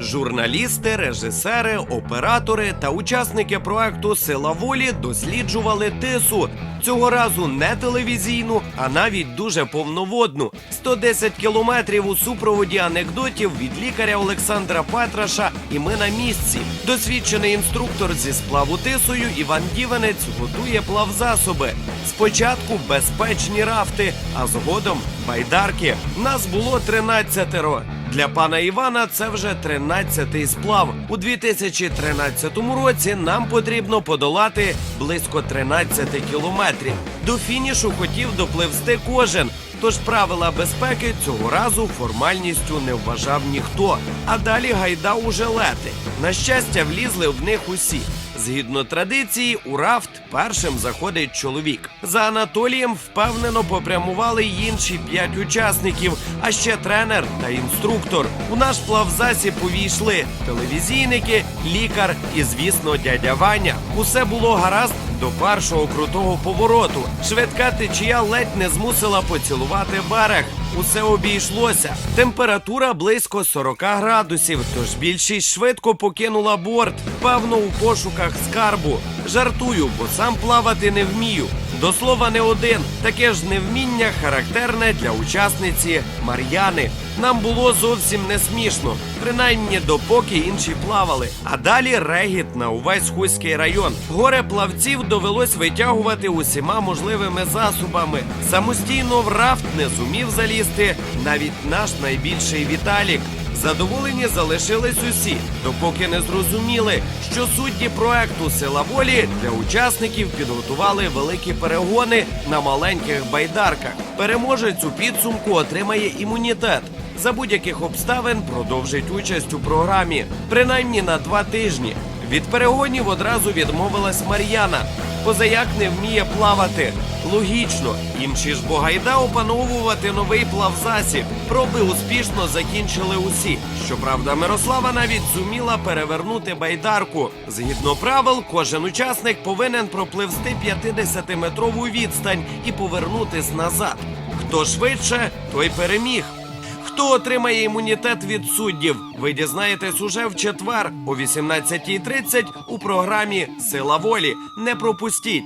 Журналісти, режисери, оператори та учасники проекту Сила волі досліджували тису. Цього разу не телевізійну, а навіть дуже повноводну. 110 кілометрів у супроводі анекдотів від лікаря Олександра Петраша. І ми на місці. Досвідчений інструктор зі сплаву тисою Іван Дівенець готує плавзасоби. Спочатку безпечні рафти, а згодом байдарки. Нас було 13-ро. Для пана Івана це вже 13-й сплав. У 2013 році нам потрібно подолати близько 13 кілометрів. До фінішу хотів допливсти кожен. Тож правила безпеки цього разу формальністю не вважав ніхто. А далі гайда у жилети. На щастя, влізли в них усі. Згідно традиції, у рафт першим заходить чоловік. За Анатолієм впевнено попрямували й інші п'ять учасників, а ще тренер та інструктор. У наш плавзасіб увійшли телевізійники, лікар і, звісно, дядя Ваня. Усе було гаразд до першого крутого повороту. Швидка течія ледь не змусила поцілувати берег. Усе обійшлося. Температура близько 40 градусів, тож більшість швидко покинула борт. Певно, у пошуках скарбу. Жартую, бо сам плавати не вмію. До слова, не один. Таке ж невміння характерне для учасниці Мар'яни. Нам було зовсім не смішно, принаймні допоки інші плавали. А далі регіт на увесь Хуський район. Горе плавців довелось витягувати усіма можливими засобами. Самостійно в рафт не зумів залізти навіть наш найбільший Віталік. Задоволені залишились усі, допоки не зрозуміли, що судді проекту Сила волі для учасників підготували великі перегони на маленьких байдарках. Переможець у підсумку отримає імунітет. За будь-яких обставин продовжить участь у програмі, принаймні на два тижні. Від перегонів одразу відмовилась Мар'яна. Позаяк не вміє плавати. Логічно, інші ж богайда опановувати новий плавзасіб. Проби успішно закінчили усі. Щоправда, Мирослава навіть зуміла перевернути байдарку. Згідно правил, кожен учасник повинен пропливсти 50-метрову відстань і повернутись назад. Хто швидше, той переміг. Хто отримає імунітет від суддів? Ви дізнаєтесь уже в четвер о 18.30 у програмі Сила волі. Не пропустіть.